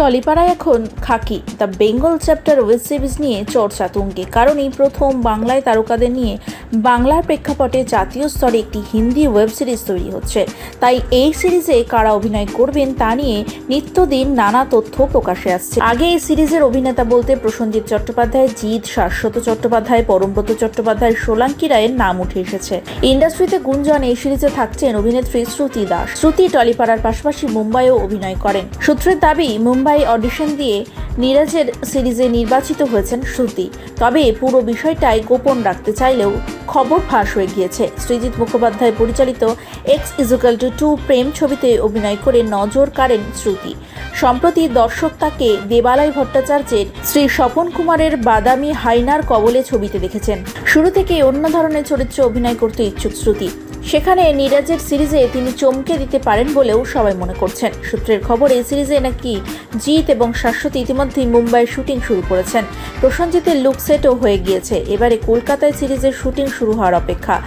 টলিপাড়ায় এখন Khakee. The Bengal chapter web series নিয়ে চর্চা তুঙ্গে, কারণ এই প্রথম বাংলায় তারকাদের নিয়ে বাংলার প্রেক্ষাপটে জাতীয় স্তরে একটি হিন্দি ওয়েব সিরিজ তৈরি হচ্ছে। তাই এই সিরিজে কারা অভিনয় করবেন তা নিয়ে নিত্যদিন নানা তথ্য প্রকাশে আসছে। আগে এই সিরিজের অভিনেতা বলতে প্রসঞ্জিৎ চট্টোপাধ্যায়, জিৎ শাশ্বত চট্টোপাধ্যায়, পরমব্রত চট্টোপাধ্যায়, সোলাঙ্কি রায়ের নাম উঠে এসেছে। ইন্ডাস্ট্রিতে গুঞ্জন, এই সিরিজে থাকছেন অভিনেত্রী শ্রুতি দাস। শ্রুতি টলিপাড়ার পাশাপাশি মুম্বাইও অভিনয় করেন। সূত্রের দাবি, মুম্বাই অডিশন দিয়ে নীরাজের সিরিজে নির্বাচিত হয়েছেন শ্রুতি। তবে পুরো বিষয়টাই গোপন রাখতে চাইলেও খবর ফাঁস হয়ে গিয়েছে। সৃজিৎ মুখোপাধ্যায় পরিচালিত X equal to to Prem ছবিতে অভিনয় করে নজর কাড়েন শ্রুতি। সম্প্রতি দর্শক তাকে দেবালয় ভট্টাচার্যের শ্রী স্বপন কুমারের বাদামি হাইনার কবলে ছবিতে দেখেছেন। শুরু থেকে অন্য ধরনের চরিত্রে অভিনয় করতে ইচ্ছুক শ্রুতি। সেখানে নীরাজের সিরিজে তিনি চমকে দিতে পারেন বলেও সবাই মনে করছেন। সূত্রের খবর, এই সিরিজে নাকি জিৎ এবং শাশ্বতী ইতিমধ্যেই মুম্বাইয়ের শুটিং শুরু করেছেন। প্রসঞ্জিতের লুক সেটও হয়ে গিয়েছে। এবারে কলকাতায় সিরিজের শুটিং শুরু হওয়ার অপেক্ষা।